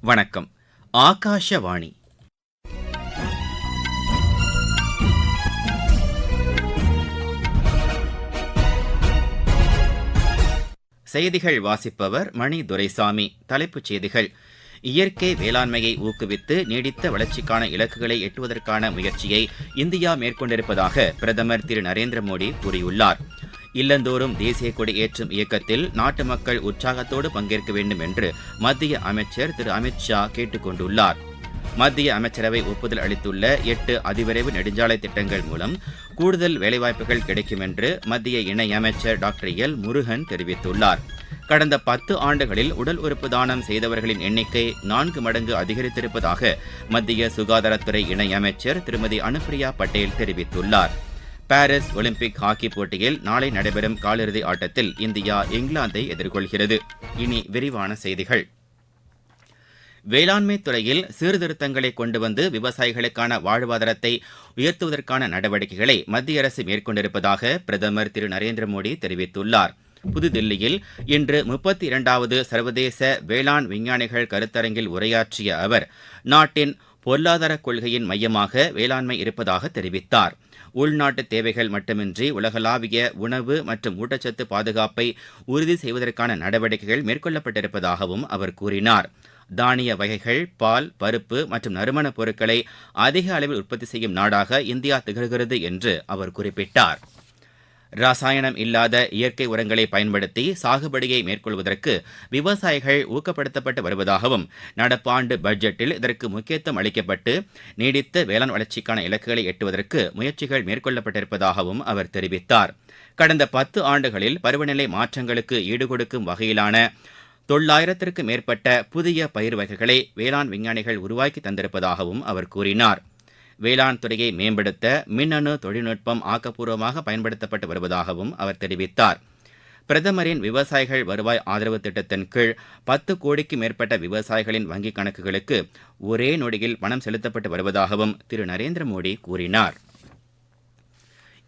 வணக்கம். ஆகாஷவாணி. செய்திகள் வாசிப்பவர் மணி துரைசாமி. தலைப்புச் செய்திகள். இயற்கை வேளாண்மையை ஊக்குவித்து நீடித்த வளர்ச்சிக்கான இலக்குகளை எட்டுவதற்கான முயற்சியை இந்தியா மேற்கொண்டிருப்பதாக பிரதமர் திரு நரேந்திர மோடி கூறியுள்ளார். இல்லந்தோறும் தேசிய கொடி ஏற்றும் இயக்கத்தில் நாட்டு மக்கள் உற்சாகத்தோடு பங்கேற்க வேண்டும் என்று மத்திய அமைச்சர் திரு அமித்ஷா கேட்டுக் கொண்டுள்ளார் மத்திய அமைச்சரவை ஒப்புதல் அளித்துள்ள எட்டு அதிவிரைவு நெடுஞ்சாலை திட்டங்கள் மூலம் கூடுதல் வேலைவாய்ப்புகள் கிடைக்கும் என்று மத்திய இணையமைச்சர் டாக்டர் எல். முருகன் தெரிவித்துள்ளார். கடந்த பத்து ஆண்டுகளில் உடல் உறுப்பு தானம் செய்தவர்களின் எண்ணிக்கை நான்கு மடங்கு அதிகரித்திருப்பதாக மத்திய சுகாதாரத்துறை இணையமைச்சர் திருமதி அனுப்பிரியா பட்டேல் தெரிவித்துள்ளார். பாரிஸ் ஒலிம்பிக் ஹாக்கி போட்டியில் நாளை நடைபெறும் காலிறுதி ஆட்டத்தில் இந்தியா இங்கிலாந்தை எதிர்கொள்கிறது. இனி விரிவான செய்திகள். வேளாண்மை துறையில் சீர்திருத்தங்களை கொண்டு வந்து விவசாயிகளுக்கான வாழ்வாதாரத்தை உயர்த்துவதற்கான நடவடிக்கைகளை மத்திய அரசு மேற்கொண்டிருப்பதாக பிரதமர் திரு நரேந்திர மோடி தெரிவித்துள்ளார். புதுதில்லியில் இன்று முப்பத்தி இரண்டாவது சர்வதேச வேளாண் விஞ்ஞானிகள் கருத்தரங்கில் உரையாற்றிய அவர் நாட்டின் பொருளாதார கொள்கையின் மையமாக வேளாண்மை இருப்பதாக தெரிவித்தார். உள்நாட்டு தேவைகள் மட்டுமின்றி உலகளாவிய உணவு மற்றும் ஊட்டச்சத்து பாதுகாப்பை உறுதி செய்வதற்கான நடவடிக்கைகள் மேற்கொள்ளப்பட்டிருப்பதாகவும் அவர் கூறினார். தானிய வகைகள் பால் பருப்பு மற்றும் நறுமணப் பொருட்களை அதிக அளவில் உற்பத்தி செய்யும் நாடாக இந்தியா திகழ்கிறது என்று அவர் குறிப்பிட்டார். ரசாயனம் இல்லாத இயற்கை உரங்களை பயன்படுத்தி சாகுபடியை மேற்கொள்வதற்கு விவசாயிகள் ஊக்கப்படுத்தப்பட்டு வருவதாகவும் நடப்பாண்டு பட்ஜெட்டில் இதற்கு முக்கியத்துவம் அளிக்கப்பட்டு நீடித்த வேளாண் வளர்ச்சிக்கான இலக்குகளை எட்டுவதற்கு முயற்சிகள் மேற்கொள்ளப்பட்டிருப்பதாகவும் அவர் தெரிவித்தார். கடந்த பத்து ஆண்டுகளில் பருவநிலை மாற்றங்களுக்கு ஈடுகொடுக்கும் வகையிலான தொள்ளாயிரத்திற்கு மேற்பட்ட புதிய பயிர் வகைகளை வேளாண் விஞ்ஞானிகள் உருவாக்கி தந்திருப்பதாகவும் அவர் கூறினார். வேளாண் துறையை மேம்படுத்த மின்னணு தொழில்நுட்பம் ஆக்கப்பூர்வமாக பயன்படுத்தப்பட்டு வருவதாகவும் அவர் தெரிவித்தார். பிரதமரின் விவசாயிகள் வருவாய் ஆதரவு திட்டத்தின் கீழ் பத்து கோடிக்கு மேற்பட்ட விவசாயிகளின் வங்கிக் கணக்குகளுக்கு ஒரே நொடியில் பணம் செலுத்தப்பட்டு வருவதாகவும் திரு. நரேந்திர மோடி கூறினார்.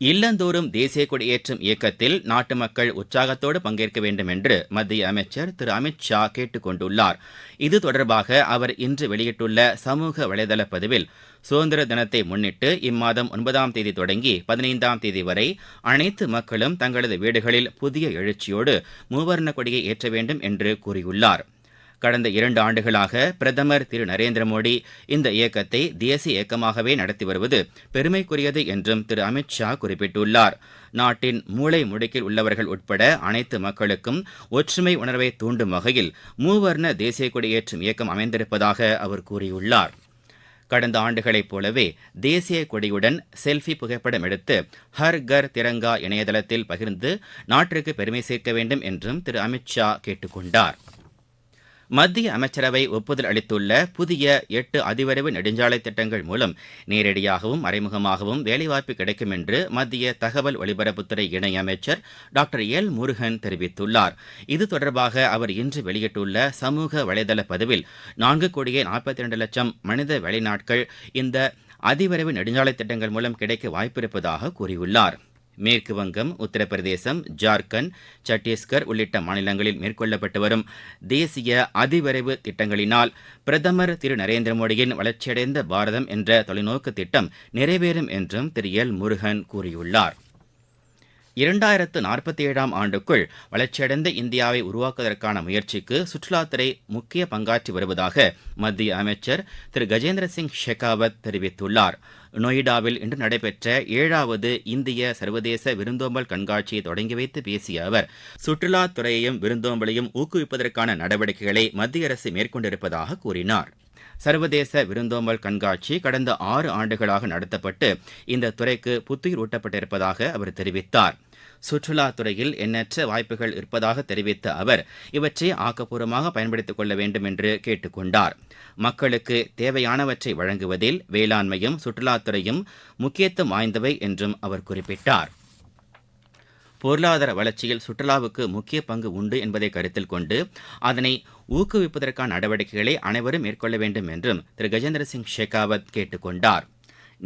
இல்லந்தோறும் தேசிய கொடியேற்றும் இயக்கத்தில் நாட்டு மக்கள் உற்சாகத்தோடு பங்கேற்க வேண்டும் என்று மத்திய அமைச்சர் திரு அமித் ஷா கேட்டுக் கொண்டுள்ளார் இது தொடர்பாக அவர் இன்று வெளியிட்டுள்ள சமூக வலைதள பதிவில் சுதந்திர தினத்தை முன்னிட்டு இம்மாதம் ஒன்பதாம் தேதி தொடங்கி பதினைந்தாம் தேதி வரை அனைத்து மக்களும் தங்களது வீடுகளில் புதிய எழுச்சியோடு மூவர்ண கொடியை ஏற்ற வேண்டும் என்று கூறியுள்ளார். கடந்த இரண்டு ஆண்டுகளாக பிரதமர் திரு நரேந்திர மோடி இந்த இயக்கத்தை தேசிய இயக்கமாகவே நடத்தி வருவது பெருமைக்குரியது என்றும் திரு அமித்ஷா குறிப்பிட்டுள்ளார். நாட்டின் மூளை முடுக்கில் உள்ளவர்கள் உட்பட அனைத்து மக்களுக்கும் ஒற்றுமை உணர்வை தூண்டும் வகையில் மூவர்ண தேசிய கொடியேற்றும் இயக்கம் அமைந்திருப்பதாக அவர் கூறியுள்ளார். கடந்த ஆண்டுகளைப் போலவே தேசிய கொடியுடன் செல்ஃபி புகைப்படம் எடுத்து ஹர் கர் திரங்கா இணையதளத்தில் பகிர்ந்து நாட்டிற்கு பெருமை சேர்க்க வேண்டும் என்றும் திரு அமித் ஷா கேட்டுக்கொண்டார். மத்திய அமைச்சரவை ஒப்புதல் அளித்துள்ள புதிய எட்டு அதிவிரைவு நெடுஞ்சாலை திட்டங்கள் மூலம் நேரடியாகவும் மறைமுகமாகவும் வேலைவாய்ப்பு கிடைக்கும் என்று மத்திய தகவல் ஒலிபரப்புத்துறை இணையமைச்சர் டாக்டர் எல் முருகன் தெரிவித்துள்ளார். இது தொடர்பாக அவர் இன்று வெளியிட்டுள்ள சமூக வலைதள பதிவில் நான்கு கோடியே நாற்பத்தி இரண்டு லட்சம் மனித வேலைநாட்கள் இந்த அதிவிரைவு நெடுஞ்சாலை திட்டங்கள் மூலம் கிடைக்க வாய்ப்பிருப்பதாக கூறியுள்ளார். மேற்கு வங்கம் உத்தரப்பிரதேசம் ஜார்க்கண்ட் சத்தீஸ்கர் உள்ளிட்ட மாநிலங்களில் மேற்கொள்ளப்பட்டு வரும் தேசிய அதிவிரைவு திட்டங்களினால் பிரதமர் திரு நரேந்திர மோடியின் வளர்ச்சியடைந்த பாரதம் என்ற தொலைநோக்கு திட்டம் நிறைவேறும் என்றும் திரு எல் முருகன் கூறியுள்ளார். இரண்டாயிரத்து நாற்பத்தி ஏழாம் ஆண்டுக்குள் வளர்ச்சியடைந்த இந்தியாவை உருவாக்குவதற்கான முயற்சிக்கு சுற்றுலாத்துறை முக்கிய பங்காற்றி வருவதாக மத்திய அமைச்சர் திரு கஜேந்திர சிங் ஷெகாவத் தெரிவித்துள்ளார். நொய்டாவில் இன்று நடைபெற்ற ஏழாவது இந்திய சர்வதேச விருந்தோம்பல் கண்காட்சியை தொடங்கி வைத்து பேசிய அவர் சுற்றுலாத்துறையையும் விருந்தோம்பலையும் ஊக்குவிப்பதற்கான நடவடிக்கைகளை மத்திய அரசு மேற்கொண்டிருப்பதாக கூறினார். சர்வதேச விருந்தோம்பல் கண்காட்சி கடந்த ஆறு ஆண்டுகளாக நடத்தப்பட்டு இந்த துறைக்கு புத்துயிர் ஊட்டப்பட்டிருப்பதாக அவர் தெரிவித்தார். சுற்றுலாத்துறையில் எண்ணற்ற வாய்ப்புகள் இருப்பதாக தெரிவித்த அவர் இவற்றை ஆக்கப்பூர்வமாக பயன்படுத்திக் கொள்ள வேண்டும் என்று கேட்டுக்கொண்டார். மக்களுக்கு தேவையானவற்றை வழங்குவதில் வேளாண்மையும் சுற்றுலாத்துறையும் முக்கியத்துவம் வாய்ந்தவை என்றும் அவர் குறிப்பிட்டார். பொருளாதார வளர்ச்சியில் சுற்றுலாவுக்கு முக்கிய பங்கு உண்டு என்பதை கருத்தில் கொண்டு அதனை ஊக்குவிப்பதற்கான நடவடிக்கைகளை அனைவரும் மேற்கொள்ள வேண்டும் என்றும் திரு. கஜேந்திர சிங் ஷெகாவத் கேட்டுக்கொண்டார்.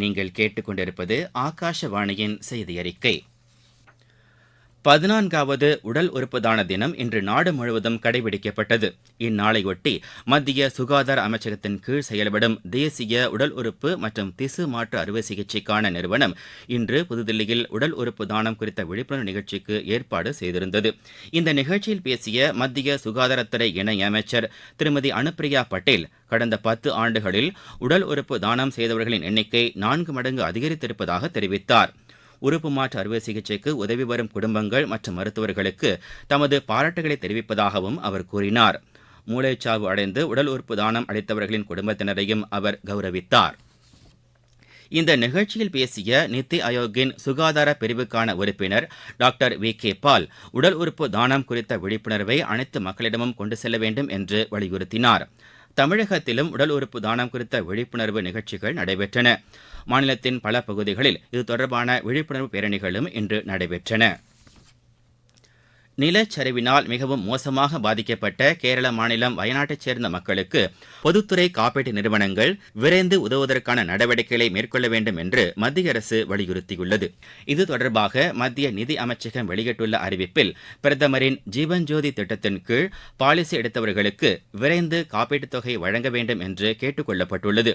நீங்கள் கேட்டுக்கொண்டிருப்பது ஆகாஷவாணியின் செய்தி அறிக்கை பதினான்காவது உடல் உறுப்பு தான தினம் இன்று நாடு முழுவதும் கடைபிடிக்கப்பட்டது. இந்நாளையொட்டி மத்திய சுகாதார அமைச்சகத்தின் கீழ் செயல்படும் தேசிய உடல் உறுப்பு மற்றும் திசு மாற்று அறுவை சிகிச்சைக்கான நிறுவனம் இன்று புதுதில்லியில் உடல் உறுப்பு தானம் குறித்த விழிப்புணர்வு நிகழ்ச்சிக்கு ஏற்பாடு செய்திருந்தது. இந்த நிகழ்ச்சியில் பேசிய மத்திய சுகாதாரத்துறை இணை அமைச்சர் திருமதி அனுப்பிரியா பட்டேல் கடந்த பத்து ஆண்டுகளில் உடல் உறுப்பு தானம் செய்தவர்களின் எண்ணிக்கை நான்கு மடங்கு அதிகரித்திருப்பதாக தெரிவித்தார். உறுப்பு மாற்று அறுவை சிகிச்சைக்கு உதவி வரும் குடும்பங்கள் மற்றும் மருத்துவர்களுக்கு தமது பாராட்டுகளை தெரிவிப்பதாகவும் அவர் கூறினார். மூளைச்சாவு அடைந்து உடல் உறுப்பு தானம் அளித்தவர்களின் குடும்பத்தினரையும் அவர் கௌரவித்தார். இந்த நிகழ்ச்சியில் பேசிய நித்தி ஆயோக்கின் சுகாதார பிரிவுக்கான உறுப்பினர் டாக்டர் வி. கே. பால் உடல் உறுப்பு தானம் குறித்த விழிப்புணர்வை அனைத்து மக்களிடமும் கொண்டு செல்ல வேண்டும் என்று வலியுறுத்தினார். தமிழகத்திலும் உடல் உறுப்பு தானம் குறித்த விழிப்புணர்வு நிகழ்ச்சிகள் நடைபெற்றன. மாநிலத்தின் பல பகுதிகளில் இது தொடர்பான விழிப்புணர்வு பேரணிகளும் இன்று நடைபெற்றன. நிலச்சரிவினால் மிகவும் மோசமாக பாதிக்கப்பட்ட கேரள மாநிலம் வயநாட்டைச் சேர்ந்த மக்களுக்கு பொதுத்துறை காப்பீட்டு நிறுவனங்கள் விரைந்து உதவுவதற்கான நடவடிக்கைகளை மேற்கொள்ள வேண்டும் என்று மத்திய அரசு வலியுறுத்தியுள்ளது. இது தொடர்பாக மத்திய நிதி அமைச்சகம் வெளியிட்டுள்ள அறிவிப்பில் பிரதமரின் ஜீவன் ஜோதி திட்டத்தின் கீழ் பாலிசி எடுத்தவர்களுக்கு விரைந்து காப்பீட்டுத் தொகை வழங்க வேண்டும் என்று கேட்டுக் கொள்ளப்பட்டுள்ளது.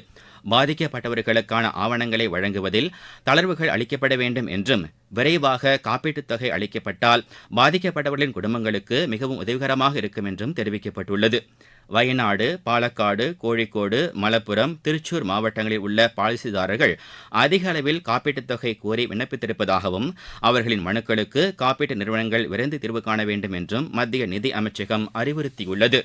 பாதிக்கப்பட்டவர்களுக்கான ஆவணங்களை வழங்குவதில் தளர்வுகள் அளிக்கப்பட வேண்டும் என்றும் விரைவாக காப்பீட்டுத் தொகை அளிக்கப்பட்டால் பாதிக்கப்பட்ட பாதிக்கப்பட்டவர்களின் குடும்பங்களுக்கு மிகவும் உதவிகரமாக இருக்கும் என்றும் தெரிவிக்கப்பட்டுள்ளது. வயநாடு பாலக்காடு கோழிக்கோடு மலப்புரம் திருச்சூர் மாவட்டங்களில் உள்ள பாலிசிதாரர்கள் அதிக அளவில் காப்பீட்டுத் தொகை கோரி விண்ணப்பித்திருப்பதாகவும் அவர்களின் மனுக்களுக்கு காப்பீட்டு நிறுவனங்கள் விரைந்து தீர்வு காண வேண்டும் என்றும் மத்திய நிதி அமைச்சகம் அறிவுறுத்தியுள்ளது.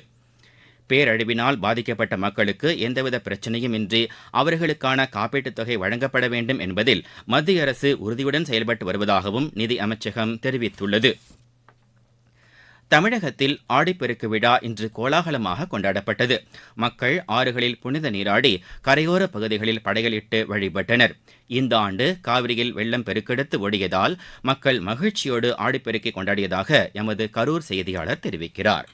பேரழிவினால் பாதிக்கப்பட்ட மக்களுக்கு எந்தவித பிரச்சனையும் இன்றி அவர்களுக்கான காப்பீட்டுத் தொகை வழங்கப்பட வேண்டும் என்பதில் மத்திய அரசு உறுதியுடன் செயல்பட்டு வருவதாகவும் நிதி அமைச்சகம் தெரிவித்துள்ளது. தமிழகத்தில் ஆடிப்பெருக்கு விழா இன்று கோலாகலமாக கொண்டாடப்பட்டது. மக்கள் ஆறுகளில் புனித நீராடி கரையோர பகுதிகளில் படையலிட்டு வழிபட்டனர். இந்த ஆண்டு காவிரியில் வெள்ளம் பெருக்கெடுத்து ஓடியதால் மக்கள் மகிழ்ச்சியோடு ஆடிப்பெருக்கை கொண்டாடியதாக எமது கரூர் செய்தியாளர் தெரிவிக்கிறார்.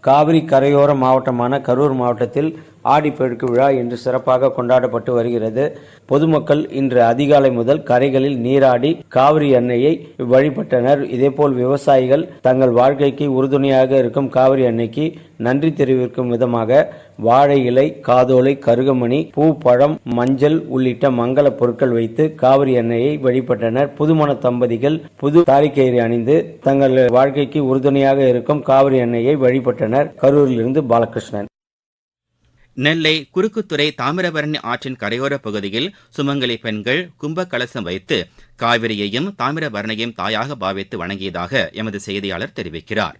காவிரி கரையோர மாவட்டமான கரூர் மாவட்டத்தில் ஆடிப்பெருக்கு விழா இன்று சிறப்பாக கொண்டாடப்பட்டு வருகிறது. பொதுமக்கள் இன்று அதிகாலை முதல் கரைகளில் நீராடி காவிரி அன்னையை வழிபட்டனர். இதேபோல் விவசாயிகள் தங்கள் வாழ்க்கைக்கு உறுதுணையாக இருக்கும் காவிரி அன்னைக்கு நன்றி தெரிவிக்கும் விதமாக வாழை இலை காதோலை கருகமணி பூ பழம் மஞ்சள் உள்ளிட்ட மங்கள பொருட்கள் வைத்து காவிரி அன்னையை வழிபட்டனர். புதுமண தம்பதிகள் புது தாலிக்கயிறு அணிந்து தங்கள் வாழ்க்கைக்கு உறுதுணையாக இருக்கும் காவிரி அன்னையை வழிபட்டனர். கரூரிலிருந்து பாலகிருஷ்ணன். நெல்லை குறுக்குத்துறை தாமிரபரணி ஆற்றின் கரையோர பகுதியில் சுமங்கலி பெண்கள் கும்ப கலசம் வைத்து காவிரியையும் தாமிரபரணியையும் தாயாக பாவித்து வணங்கியதாக எமது செய்தியாளர் தெரிவிக்கிறார்.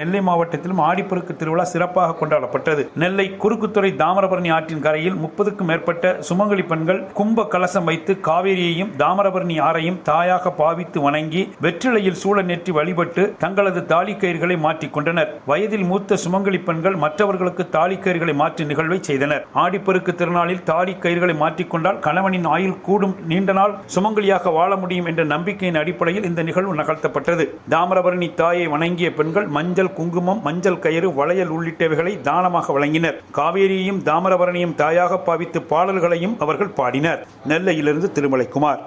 நெல்லை மாவட்டத்திலும் ஆடிப்பெருக்கு திருவிழா சிறப்பாக கொண்டாடப்பட்டது. நெல்லை குறுக்குத்துறை தாமரபரணி ஆற்றின் கரையில் முப்பதுக்கும் மேற்பட்ட சுமங்கலி பெண்கள் கும்ப கலசம் வைத்து காவேரியையும் தாமரபரணி ஆறையும் தாயாக பாவித்து வணங்கி வெற்றிலையில் சூழ நேற்றி வழிபட்டு தங்களது தாலிக்கயிர்களை மாற்றிக் கொண்டனர். வயதில் மூத்த சுமங்கலி பெண்கள் மற்றவர்களுக்கு தாலிக்கயிர்களை மாற்றி நிகழ்வை செய்தனர். ஆடிப்பெருக்கு திருநாளில் தாலி கயிறுகளை மாற்றிக்கொண்டால் கணவனின் ஆயுள் கூடும். நீண்ட நாள் சுமங்கலியாக வாழ முடியும் என்ற நம்பிக்கையின் அடிப்படையில் இந்த நிகழ்வு நகர்த்தப்பட்டது. தாமரபரணி தாயை வணங்கிய பெண்கள் மஞ்சள் குங்குமம் மஞ்சள் கயிறு வளையல் உள்ளிட்டவைகளை தானமாக வழங்கினர். காவேரியையும் தாமிரபரணியும் தாயாக பாவித்து பாடல்களையும் அவர்கள் பாடினர். நெல்லையிலிருந்து திருமலைக்குமார்.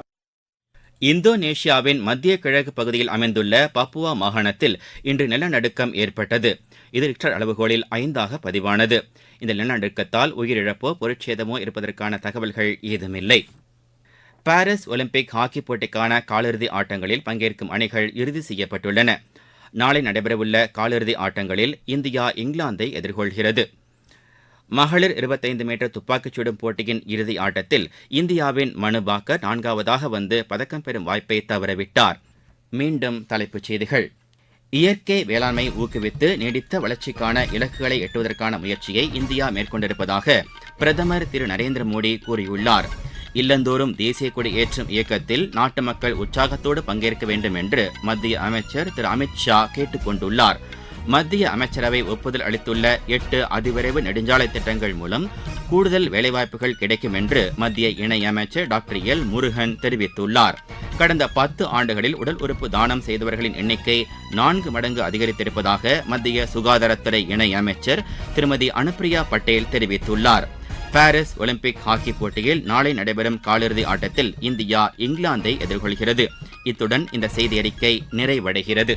இந்தோனேஷியாவின் மத்திய கிழக்கு பகுதியில் அமைந்துள்ள பப்புவா மாகாணத்தில் இன்று நிலநடுக்கம் ஏற்பட்டது. இது ரிக்டர் அளவுகோலில் ஐந்தாக பதிவானது. இந்த நிலநடுக்கத்தால் உயிரிழப்போ பொருட்சேதமோ இருப்பதற்கான தகவல்கள் ஏதுமில்லை. பாரிஸ் ஒலிம்பிக் ஹாக்கி போட்டிக்கான காலிறுதி ஆட்டங்களில் பங்கேற்கும் அணிகள் இறுதி செய்யப்பட்டுள்ளன. நாளை நடைபெறவுள்ள காலிறுதி ஆட்டங்களில் இந்தியா இங்கிலாந்தை எதிர்கொள்கிறது. மகளிர் இருபத்தைந்து மீட்டர் துப்பாக்கிச் சுடும் போட்டியின் இறுதி ஆட்டத்தில் இந்தியாவின் மனு பாக்கர் நான்காவதாக வந்து பதக்கம் பெறும் வாய்ப்பை தவறவிட்டார். மீண்டும் தலைப்புச் செய்திகள். இயற்கை வேளாண்மை ஊக்குவித்து நீடித்த வளர்ச்சிக்கான இலக்குகளை எட்டுவதற்கான முயற்சியை இந்தியா மேற்கொண்டிருப்பதாக பிரதமர் திரு நரேந்திர மோடி கூறியுள்ளார். இல்லந்தோறும் தேசிய கொடி ஏற்றும் இயக்கத்தில் நாட்டு மக்கள் உற்சாகத்தோடு பங்கேற்க வேண்டும் என்று மத்திய அமைச்சர் திரு அமித் ஷா கேட்டுக் கொண்டுள்ளார் மத்திய அமைச்சரவை ஒப்புதல் அளித்துள்ள எட்டு அதிவிரைவு நெடுஞ்சாலை திட்டங்கள் மூலம் கூடுதல் வேலைவாய்ப்புகள் கிடைக்கும் என்று மத்திய இணையமைச்சர் டாக்டர் எல் முருகன் தெரிவித்துள்ளார். கடந்த பத்து ஆண்டுகளில் உடல் உறுப்பு தானம் செய்தவர்களின் எண்ணிக்கை நான்கு மடங்கு அதிகரித்திருப்பதாக மத்திய சுகாதாரத்துறை இணையமைச்சர் திருமதி அனுப்பிரியா பட்டேல் தெரிவித்துள்ளார். பாரிஸ் ஒலிம்பிக் ஹாக்கி போட்டியில் நாளை நடைபெறும் காலிறுதி ஆட்டத்தில் இந்தியா இங்கிலாந்தை எதிர்கொள்கிறது. இத்துடன் இந்த செய்தி அறிக்கை நிறைவடைகிறது.